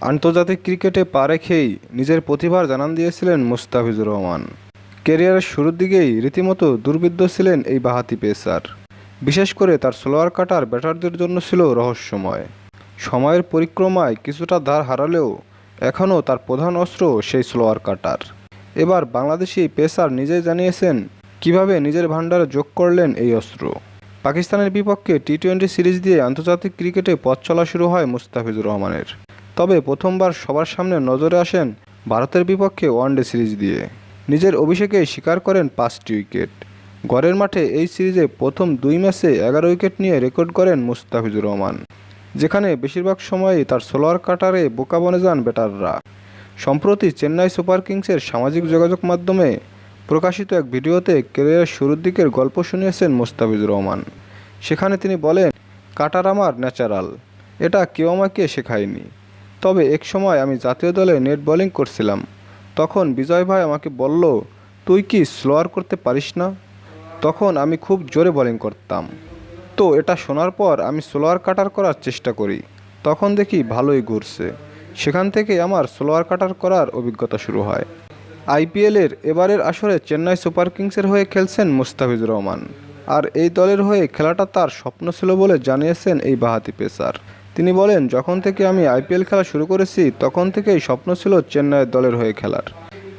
আন্তর্জাতিক ক্রিকেটে পা রেখেই নিজের প্রতিভার জানান দিয়েছিলেন মুস্তাফিজুর রহমান। ক্যারিয়ারের শুরুর দিকেই রীতিমতো দুর্বিদ্ধ ছিলেন এই বাহাতি পেসার। বিশেষ করে তার স্লোয়ার কাটার ব্যাটারদের জন্য ছিল রহস্যময়। সময়ের পরিক্রমায় কিছুটা ধার হারালেও এখনও তার প্রধান অস্ত্র সেই স্লোয়ার কাটার। এবার বাংলাদেশি পেসার নিজেই জানিয়েছেন কীভাবে নিজের ভাণ্ডারে যোগ করলেন এই অস্ত্র। পাকিস্তানের বিপক্ষে টি টোয়েন্টি সিরিজ দিয়ে আন্তর্জাতিক ক্রিকেটে পথ চলা শুরু হয় মুস্তাফিজুর রহমানের। তবে প্রথমবার সবার সামনে নজরে আসেন ভারতের বিপক্ষে ওয়ানডে সিরিজ দিয়ে। নিজের অভিষেকে স্বীকার করেন পাঁচটি উইকেট। গড়ের মাঠে এই সিরিজে প্রথম দুই ম্যাচে এগারো উইকেট নিয়ে রেকর্ড করেন মুস্তাফিজুর রহমান। যেখানে বেশিরভাগ সময়ই তার সোলোয়ার কাটারে বোকা বনে যান ব্যাটাররা। সম্প্রতি চেন্নাই সুপার কিংসের সামাজিক যোগাযোগ মাধ্যমে প্রকাশিত এক ভিডিওতে ক্যারিয়ারের শুরুর দিকের গল্প শুনিয়েছেন মুস্তাফিজুর রহমান। সেখানে তিনি বলেন, কাটার আমার ন্যাচারাল। এটা কেউ আমাকে শেখায়নি। তবে এক সময় আমি জাতীয় দলে নেট বোলিং করছিলাম। তখন বিজয় ভাই আমাকে বলল, তুই কি স্লোয়ার করতে পারিস না? তখন আমি খুব জোরে বোলিং করতাম। তো এটা শোনার পর আমি স্লোয়ার কাটার করার চেষ্টা করি। তখন দেখি ভালোই ঘুরছে। সেখান থেকে আমার স্লোয়ার কাটার করার অভিজ্ঞতা শুরু হয়। আইপিএলের এবারের আসরে চেন্নাই সুপার কিংসের হয়ে খেলছেন মুস্তাফিজুর রহমান। আর এই দলের হয়ে খেলাটা তার স্বপ্ন ছিল বলে জানিয়েছেন এই বাহাতি পেসার। তিনি বলেন, যখন থেকে আমি আইপিএল খেলা শুরু করেছি, তখন থেকেই স্বপ্ন ছিল চেন্নাইয়ের দলের হয়ে খেলার।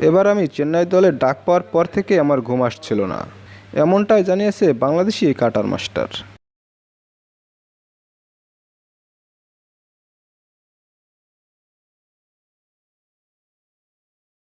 এবার আমি চেন্নাই দলে ডাক পাওয়ার পর থেকে আমার ঘুম আসছিল না। এমনটাই জানিয়েছে বাংলাদেশি কাটার মাস্টার।